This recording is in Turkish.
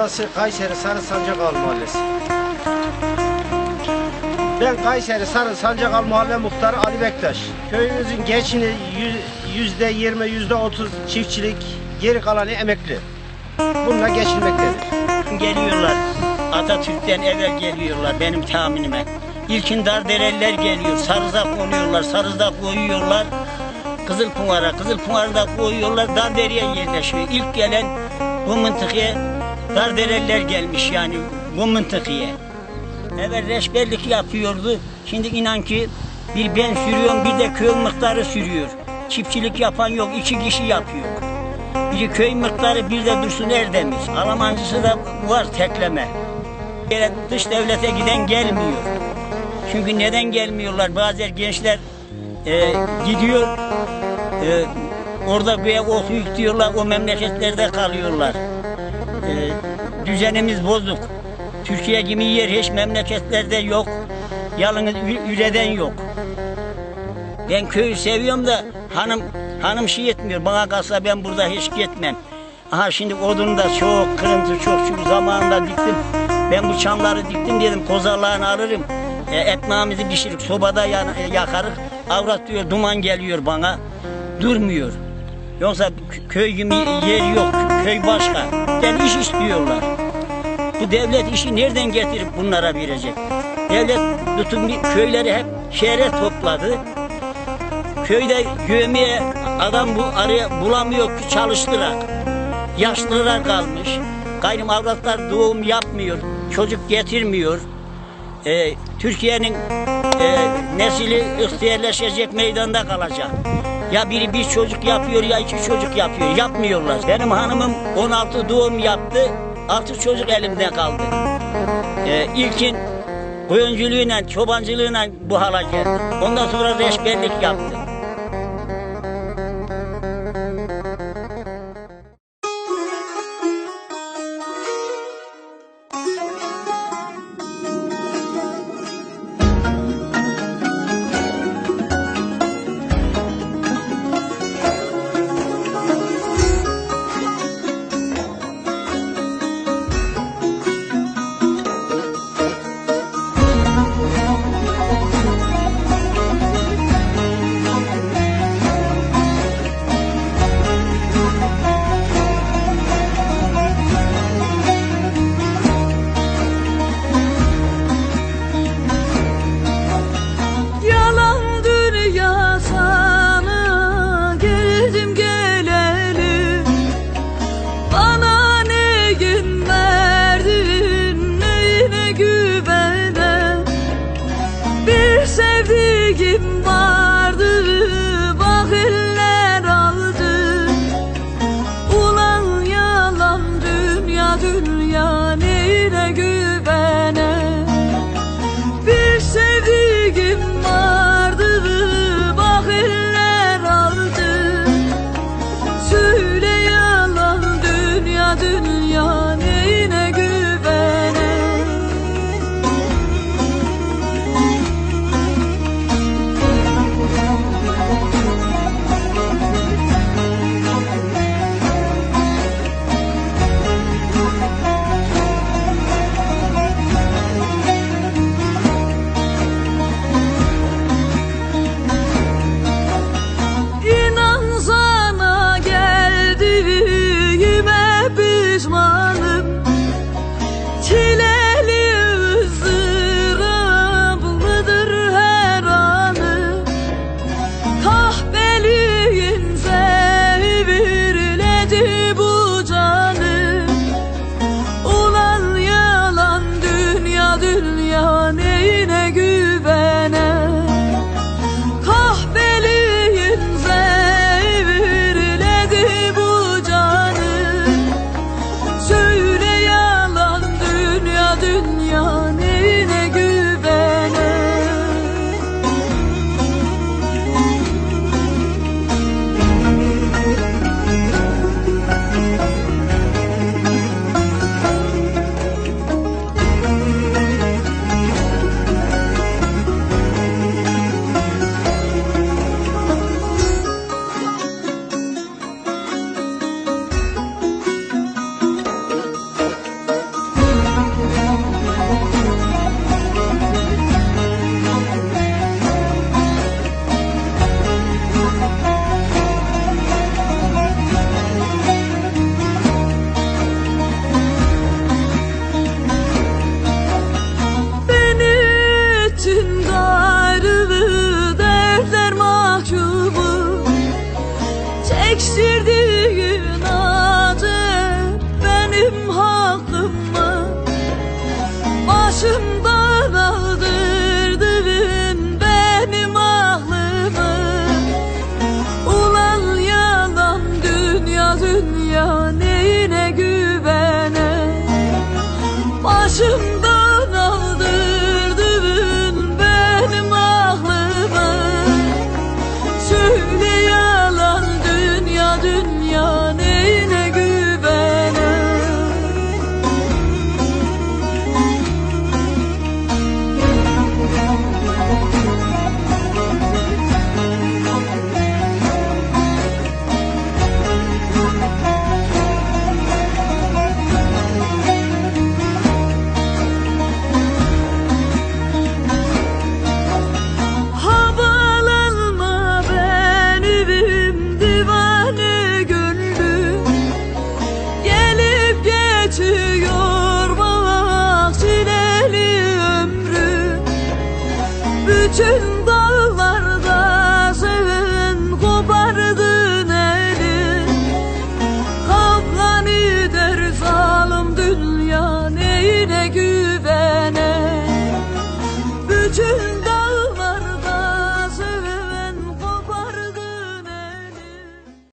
Burası Kayseri Sarı Sancakal Mahallesi. Ben Kayseri Sarı Sancakal Mahalle Muhtarı Ali Bektaş. Köyümüzün geçini yüz- yüzde yirmi, yüzde otuz çiftçilik, geri kalanı emekli. Bununla geçinmektedir. Geliyorlar. Atatürk'ten evvel geliyorlar benim tahminime. İlkin Dardereliler geliyor. Sarızak konuyorlar. Sarızak koyuyorlar. Kızılpınar'a, Kızılpınar'da koyuyorlar. Darderiye yerleşiyor. İlk gelen bu mıntıkaya Dardereliler gelmiş yani bu mıntıkaya. Evvel reşberlik yapıyordu. Şimdi inan ki bir ben sürüyorum bir de köy miktarı sürüyor. Çiftçilik yapan yok. iki kişi yapıyor. Biri köy miktarı bir de Dursun Erdemir. Almancısı da var tekleme. Yine dış devlete giden gelmiyor. Çünkü neden gelmiyorlar? Bazı gençler e, gidiyor. e, orada güya okuyup diyorlar o memleketlerde kalıyorlar. E, düzenimiz bozuk. Türkiye gibi yer hiç memleketlerde yok. Yalnız üreden yok. Ben köyü seviyorum da hanım hanım şey etmiyor. Bana kalsa ben burada hiç gitmem. Aha şimdi odun da çok, kırıntı çok. Çünkü zamanında diktim. Ben bu çamları diktim dedim. Kozalağını alırım. E, ekmeğimizi pişirip sobada yan, yakarız. Avrat diyor duman geliyor bana. Durmuyor. Yoksa kö- köy gibi yer yok. Köy başka. Ben iş istiyorlar. Bu devlet işi nereden getirip bunlara verecek? Devlet bütün köyleri hep şehre topladı. Köyde gömeye adam bu araya bulamıyor ki çalıştırak. Yaşlılar kalmış. Gayrım avratlar doğum yapmıyor. Çocuk getirmiyor. Ee, Türkiye'nin e, nesili ihtiyarlaşacak meydanda kalacak. Ya biri bir çocuk yapıyor ya iki çocuk yapıyor. Yapmıyorlar. Benim hanımım 16 doğum yaptı. 6 çocuk elimde kaldı. Ee, ilkin koyunculuğuyla, çobancılığıyla bu hala geldi. Ondan sonra reşberlik yaptı. on ekşirdi